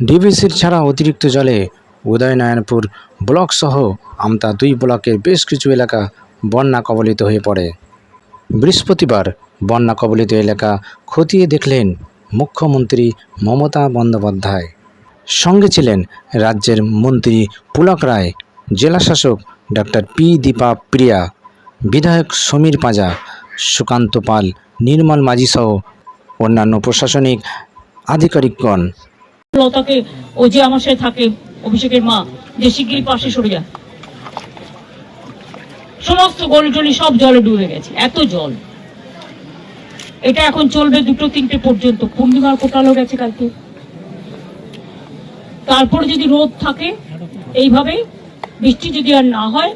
ডিভিসির ছাড়া অতিরিক্ত জলে উদয়নারায়ণপুর ব্লক সহ আমতা দুই ব্লকের বেশ কিছু এলাকা বন্যা কবলিত হয়ে পড়ে। বৃহস্পতিবার বন্যা কবলিত এলাকা খতিয়ে দেখলেন মুখ্যমন্ত্রী মমতা বন্দ্যোপাধ্যায়। সঙ্গে ছিলেন রাজ্যের মন্ত্রী পুলক রায়, জেলাশাসক ডক্টর পি দীপা প্রিয়া, বিধায়ক সমীর পাঁজা, সুকান্ত পাল, নির্মল মাঝি সহ অন্যান্য প্রশাসনিক আধিকারিকগণ। লতাকে ও যে আমার সাথে থাকে, অভিষেকের মা, যে শিগগিরই পাশে সরে যা সমস্ত গলি টলি সব জলে ডুবে গেছে, এত জল। এটা এখন চলবে দুটো তিনটে পর্যন্ত পূর্ণিমার কোটালো গেছে কালকে। তারপরে যদি রোদ থাকে, এইভাবে বৃষ্টি যদি আর না হয়,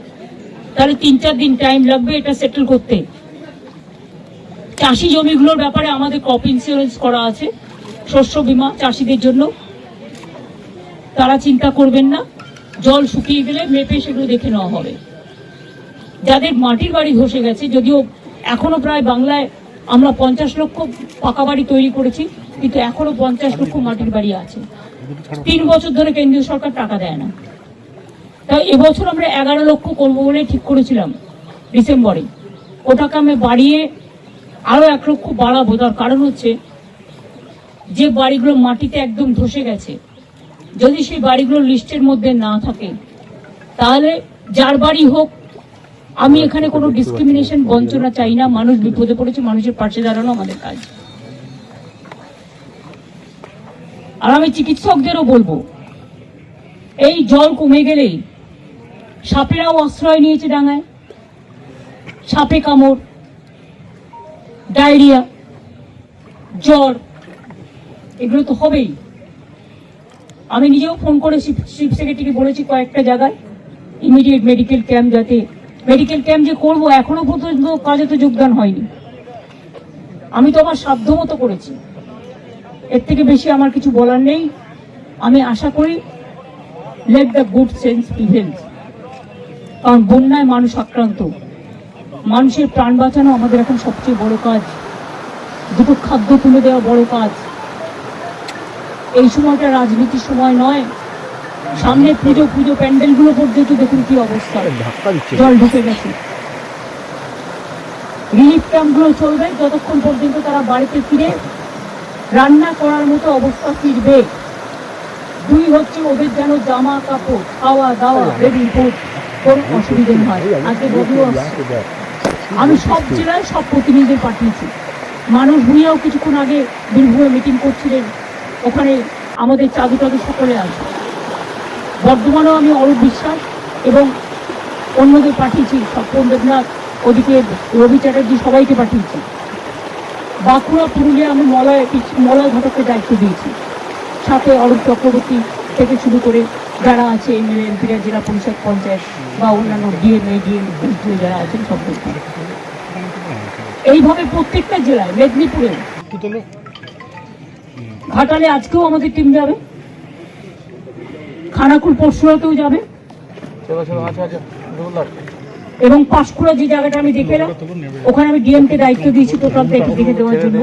তাহলে তিন চার দিন টাইম লাগবে এটা সেটেল করতে। চাষি জমিগুলোর ব্যাপারে আমাদের ক্রপ ইন্স্যুরেন্স করা আছে, শস্য বীমা চাষিদের জন্য। তারা চিন্তা করবেন না, জল শুকিয়ে গেলে মেপে সেগুলো দেখে নেওয়া হবে। যাদের মাটির বাড়ি ধসে গেছে, যদিও এখনও প্রায় বাংলায় আমরা পঞ্চাশ লক্ষ পাকা বাড়ি তৈরি করেছি, কিন্তু এখনও পঞ্চাশ লক্ষ মাটির বাড়ি আছে। তিন বছর ধরে কেন্দ্রীয় সরকার টাকা দেয় না। তাই এবছর আমরা এগারো লক্ষ করব বলে ঠিক করেছিলাম, ডিসেম্বরে। ওটাকে আমি বাড়িয়ে আরও এক লক্ষ বাড়াবো। তার কারণ হচ্ছে, যে বাড়িগুলো মাটিতে একদম ধসে গেছে যদি সেই বাড়িগুলো লিস্টের মধ্যে না থাকে, তাহলে যার বাড়ি হোক, আমি এখানে কোনো ডিসক্রিমিনেশন বঞ্চনা চাই না। মানুষ বিপদে পড়েছে, মানুষের পাশে দাঁড়ানো আমাদের কাজ। আর আমি চিকিৎসকদেরও বলব, এই জল কমে গেলেই সাপেরাও আশ্রয় নিয়েছে ডাঙায়। সাপে কামড়, ডায়রিয়া, জ্বর, এগুলো তো হবেই। আমি নিজেও ফোন করে চিফ সেক্রেটারি বলেছি কয়েকটা জায়গায় ইমিডিয়েট মেডিকেল ক্যাম্প যাতে মেডিকেল ক্যাম্প যে করব, এখনও পর্যন্ত কাজে তো যোগদান হয়নি। আমি তো আমার সাধ্য মতো করেছি। এর থেকে বেশি আমার কিছু বলার নেই। আমি আশা করি let the good sense prevail কারণ বন্যায় মানুষ আক্রান্ত। মানুষের প্রাণ বাঁচানো আমাদের এখন সবচেয়ে বড় কাজ। দুটো খাদ্য তুলে দেওয়া বড় কাজ। এই সময়টা রাজনীতির সময় নয়। সামনে পুজো পুজো প্যান্ডেলগুলো পর্যন্ত দেখুন কি অবস্থা। জল ঢুকে গেছে। রিলিফ ক্যাম্পগুলো চলবে যতক্ষণ পর্যন্ত তারা বাড়িতে ফিরে রান্না করার মতো অবস্থা ফিরবে। দুই হচ্ছে ওদের যেন জামা কাপড় খাওয়া দাওয়া বেবি ফুড কোনো অসুবিধে হয় আজকে আমি সব জেলায় সব প্রতিনিধিদের পাঠিয়েছি। মানুষ ভুঁইয়াও কিছুক্ষণ আগে বীরভূমে মিটিং করছিলেন। ওখানে আমাদের চাদু টাদু সকলে আছে। বর্ধমানেও আমি অরূপ বিশ্বাস এবং অন্যদের পাঠিয়েছি স্বপন দেবনাথ ওদিকে রবি চ্যাটার্জি সবাইকে পাঠিয়েছি। বাঁকুড়া, পুরুলিয়া আমি মলয় মলয় ঘটকের দায়িত্ব দিয়েছি। সাথে অরূপ চক্রবর্তী থেকে শুরু করে যারা আছে, এমএলএ এমপিরা জেলা পরিষদ, পঞ্চায়েত বা অন্যান্য ডিএমএ ডিএম যারা আছেন, সব এইভাবে প্রত্যেকটা জেলায়, মেদিনীপুরে ঘাটালে আজকেও আমাদের টিম যাবে। খানাকুল পরশুরাতেও যাবে। এবং পাঁশকুড়া যে জায়গাটা আমি দেখে এলাম ওখানে আমি ডিএমকে দায়িত্ব দিয়েছি টোটাল দেখে দেখে দেওয়ার জন্য।